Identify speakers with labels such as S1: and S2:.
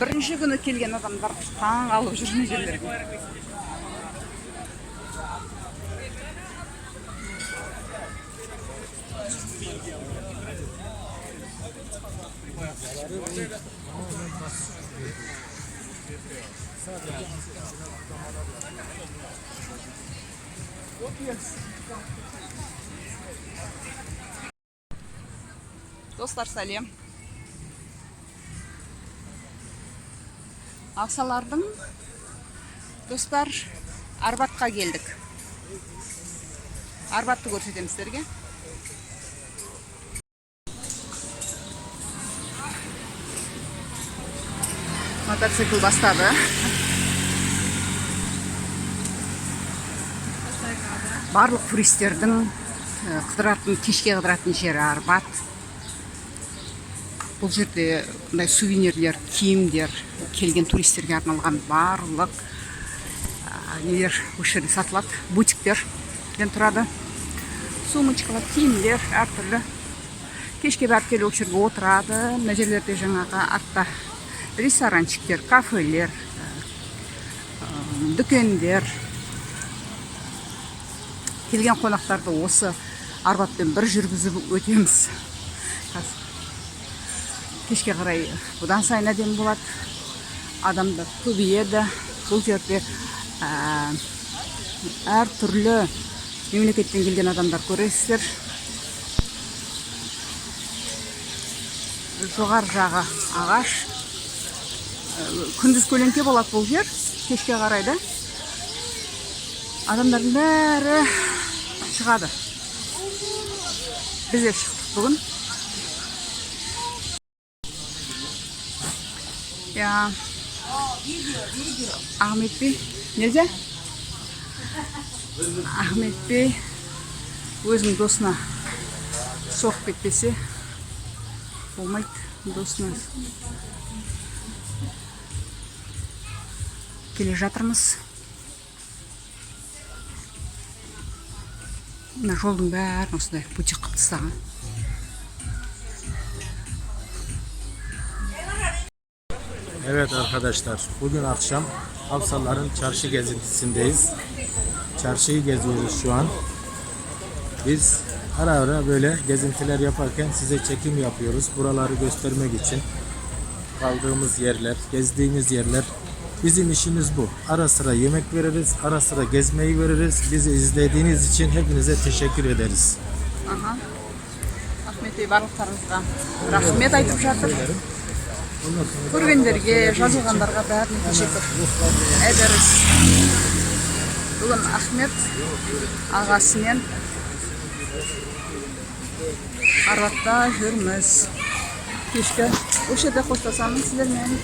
S1: бірінші күні келген адамдар таң қалып жүр мына жерлерге достар сәлем. Ақсалардың достар арбатқа келдік. Арбатты көрсетемін сіздерге. Мотоцикл бастады. Барлық туристердің қыдыратын кешке қыдыратын жері арбат. Бұл жерде мындай сувенирлер киімдер келген туристерге арналған барлық а, нелер осы жерде сатылады. Бутиктер тұрады. Сумочкалар киімдер әртүрлі. Кешке бәрі келіп осы жерге отырады. Мына жерлерде жаңағы артта ресторанчиктер кафелер ә, ә, дүкендер. Келген қонақтарды осы арбатпен бір жүргізіп өтеміз. қазір кешке қарай бұдан сайын әдемі болады. Адамдар көбейеді бұл жерде ә, әртүрлі мемлекеттен келген адамдар көресіздер. Жоғары жағы ағаш. Ә, күндіз көлеңке болады бұл жер кешке қарай да. Адамдардың бәрі шығады. Біз де шықтық бүгін. Я Ахмет би нельзя? Ахмет би өзінің досына соғып кетпесе болмайды досына келе жатырмыз. Мына жолдың бәрін осындай бутик қылып тастаған.
S2: Evet arkadaşlar, bugün akşam Hafsaların çarşı gezintisindeyiz. Çarşıyı geziyoruz şu an. Biz ara ara böyle gezintiler yaparken size çekim yapıyoruz. Buraları göstermek için. Kaldığımız yerler, gezdiğimiz yerler. Bizim işimiz bu. Ara sıra yemek veririz, ara sıra gezmeyi veririz. Bizi izlediğiniz için hepinize teşekkür ederiz.
S1: аха ахмет бей барлықтарыңызға рахмет айтып жатыр
S2: Ondan sonra
S1: Көргендерге жазылғандарға бәріне тешеккүр эдеріс бүгін ахмет ағасымен арбатта жүрміз. Кешкі осы жерде қоштасамын сіздермен.